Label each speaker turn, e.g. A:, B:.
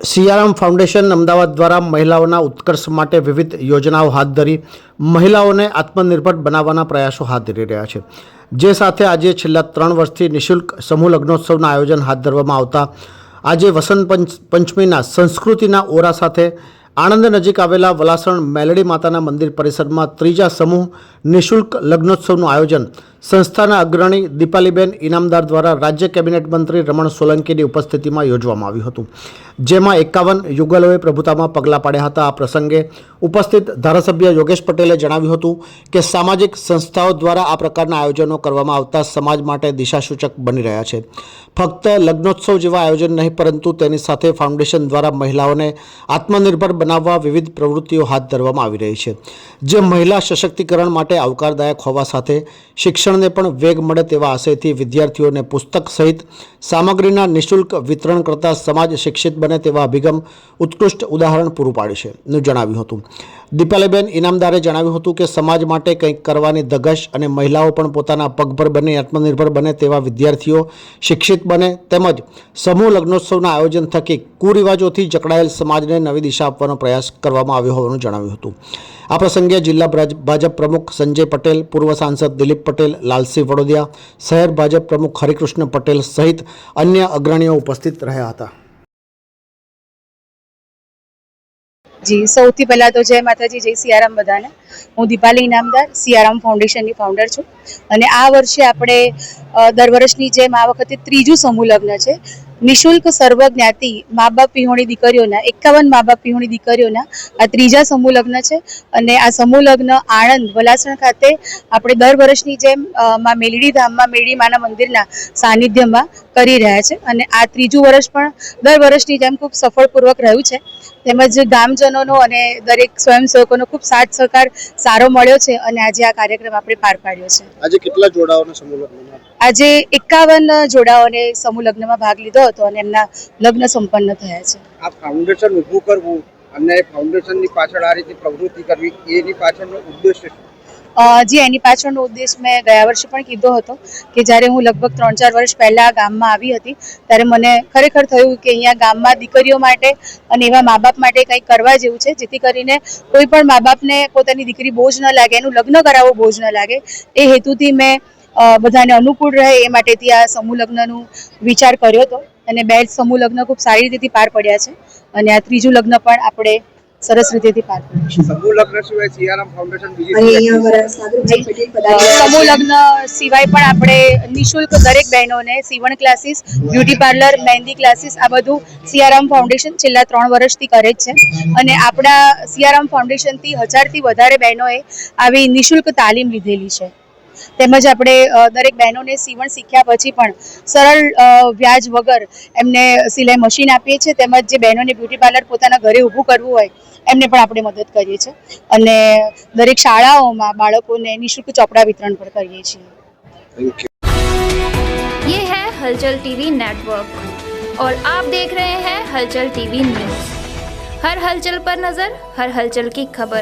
A: Siyaram foundation Ahmedabad દ્વારા મહિલાઓના ઉત્કર્ષ માટે વિવિધ યોજનાઓ હાથ ધરી મહિલાઓને આત્મનિર્ભર બનાવવાના પ્રયાસો હાથ ધરી રહ્યા છે. જે સાથે આજે છેલ્લા ત્રણ વર્ષથી નિઃશુલ્ક સમૂહ લગ્નોત્સવના આયોજન હાથ ધરવામાં આવતા આજે વસંત પંચ, પંચમીના સંસ્કૃતિના ઓરા સાથે આણંદ નજીક આવેલા વલાસણ મેલડી માતાના મંદિર પરિસરમાં ત્રીજા સમૂહ નિઃશુલ્ક લગ્નોત્સવનું આયોજન સંસ્થાના અગ્રણી દીપાલીબેન ઇનામદાર દ્વારા રાજ્ય કેબિનેટ મંત્રી રમણ સોલંકીની ઉપસ્થિતિમાં યોજવામાં આવ્યું હતું. જેમાં એકાવન યુગલોએ પ્રભુતામાં પગલાં પાડ્યા હતા. આ પ્રસંગે ઉપસ્થિત ધારાસભ્ય યોગેશ પટેલે જણાવ્યું હતું કે સામાજિક સંસ્થાઓ દ્વારા આ પ્રકારના આયોજનો કરવામાં આવતા સમાજ માટે દિશાસૂચક બની રહ્યા છે. ફક્ત લગ્નોત્સવ જેવા આયોજન નહીં, પરંતુ તેની સાથે ફાઉન્ડેશન દ્વારા મહિલાઓને આત્મનિર્ભર બનાવવા વિવિધ પ્રવૃત્તિઓ હાથ ધરવામાં આવી રહી છે, જે મહિલા સશક્તિકરણ માટે આવકારદાયક હોવા સાથે શિક્ષણને પણ વેગ મળે તેવા આશયથી વિદ્યાર્થીઓને પુસ્તક સહિત સામગ્રીના નિઃશુલ્ક વિતરણ કરતા સમાજ શિક્ષિત બને તેવા અભિગમ ઉત્કૃષ્ટ ઉદાહરણ પૂરું પાડે છે. નું જણાવ્યું હતું. દીપાલીબેન ઇનામદારે જણાવ્યું હતું કે સમાજ માટે કંઈક કરવાની ધગશ અને મહિલાઓ પણ પોતાના પગભર બને, આત્મનિર્ભર બને તેવા વિદ્યાર્થીઓ શિક્ષિત બને તેમજ સમૂહ લગ્નોત્સવના આયોજન થકી કુરિવાજોથી જકડાયેલ સમાજને નવી દિશા આપવાનો પ્રયાસ કરવામાં આવ્યો હોવાનું જણાવ્યું હતું. આ પ્રસંગે જિલ્લા ભાજપ પ્રમુખ સંજય પટેલ, પૂર્વ સાંસદ દિલીપ પટેલ લાલસિંહ વડોદિયા શહેર ભાજપ પ્રમુખ હરિકૃષ્ણ પટેલ સહિત અન્ય અગ્રણીઓ ઉપસ્થિત રહ્યા હતા.
B: જી, સૌથી પહેલા તો જય માતાજી, જય સિયારામ બધાને. હું દીપાલી ઇનામદાર, સિયારામ ફાઉન્ડેશનની ફાઉન્ડર છું. અને આ વર્ષે આપણે દર વર્ષની જેમ આ વખતે ત્રીજું સમૂહ લગ્ન છે. નિશુલ્ક સર્વ જ્ઞાતિ મા બાપ પિહોણી દીકરીઓના, એકાવન મા બાપ પિહોણી દીકરીઓના આ ત્રીજા સમૂહ લગ્ન છે. અને આ સમૂહ લગ્ન આણંદ, વલાસણ ખાતે આપણે દર વર્ષની જેમ મા મેલડી ધામમાં મેલડી માના મંદિરના સાનિધ્યમાં કરી રહ્યા છે. અને આ ત્રીજું વર્ષ પણ દર વર્ષની જેમ ખૂબ સફળપૂર્વક રહ્યું છે. તેમજ ગામજનોનો અને દરેક સ્વયંસેવકોનો ખૂબ સાથ સહકાર સારો મળ્યો છે. અને આજે આ કાર્યક્રમ આપણે પાર પાડ્યો છે.
C: આજે કેટલા જોડાઓનો સમૂહ લગ્નમાં?
B: આજે એકાવન જોડાઓને સમૂહ લગ્નમાં ભાગ લીધો હતો અને એમના લગ્ન સંપન્ન થયા છે.
C: આ ફાઉન્ડેશન ઊભું કરવું અને ફાઉન્ડેશનની પાછળ આ રીતે પ્રવૃત્તિ કરવી એની પાછળનો ઉદ્દેશ શું?
B: જી એની પાછળનો ઉદ્દેશ મેં ગયા વર્ષે પણ કીધો હતો કે જ્યારે હું લગભગ ત્રણ ચાર વર્ષ પહેલાં ગામમાં આવી હતી ત્યારે મને ખરેખર થયું કે અહીંયા ગામમાં દીકરીઓ માટે અને એવા મા બાપ માટે કંઈક કરવા જેવું છે જેથી કરીને કોઈ પણ મા બાપને પોતાની દીકરી બોજ ન લાગે એનું લગ્ન કરાવવો બોજ ન લાગે. એ હેતુથી મેં બધાને અનુકૂળ રહે એ માટેથી આ સમૂહ લગ્નનું વિચાર કર્યો હતો. અને બે જ સમૂહ લગ્ન ખૂબ સારી રીતેથી પાર પડ્યા છે. અને આ ત્રીજું લગ્ન પણ આપણે સરસ રીતેથી પાર પડ્યું છે.
C: સમૂહ લગ્ન સિવાય સિયારામ ફાઉન્ડેશન
B: સમૂહ લગ્ન સિવાય પણ આપણે નિશુલ્ક દરેક બહેનોને સીવણ classes beauty parlour mehndi classes આ બધું સિયારામ ફાઉન્ડેશન છેલ્લા ત્રણ વર્ષથી કરે જ છે. અને આપણા સિયારામ ફાઉન્ડેશનથી હજારથી વધારે બહેનોએ આવી નિશુલ્ક તાલીમ લીધેલી છે. તેમજ આપણે અ, દરેક બહેનોને સીવણ શીખ્યા પછી પણ સરળ અ, વ્યાજ વગર એમને સિલાઈ મશીન આપીએ છીએ તેમજ જે બહેનોને બ્યુટી પાર્લર પોતાના ઘરે ઊભું કરવું હોય એમને પણ આપણે મદદ કરીએ છીએ અને દરેક શાળાઓમાં બાળકોને નિઃશુલ્ક ચોપડા વિતરણ પણ કરીએ છીએ
C: Thank you.
D: ये है हलचल टीवी नेटवर्क और आप देख रहे हैं हलचल टीवी न्यूज हर हलचल पर नजर हर हलचल की खबर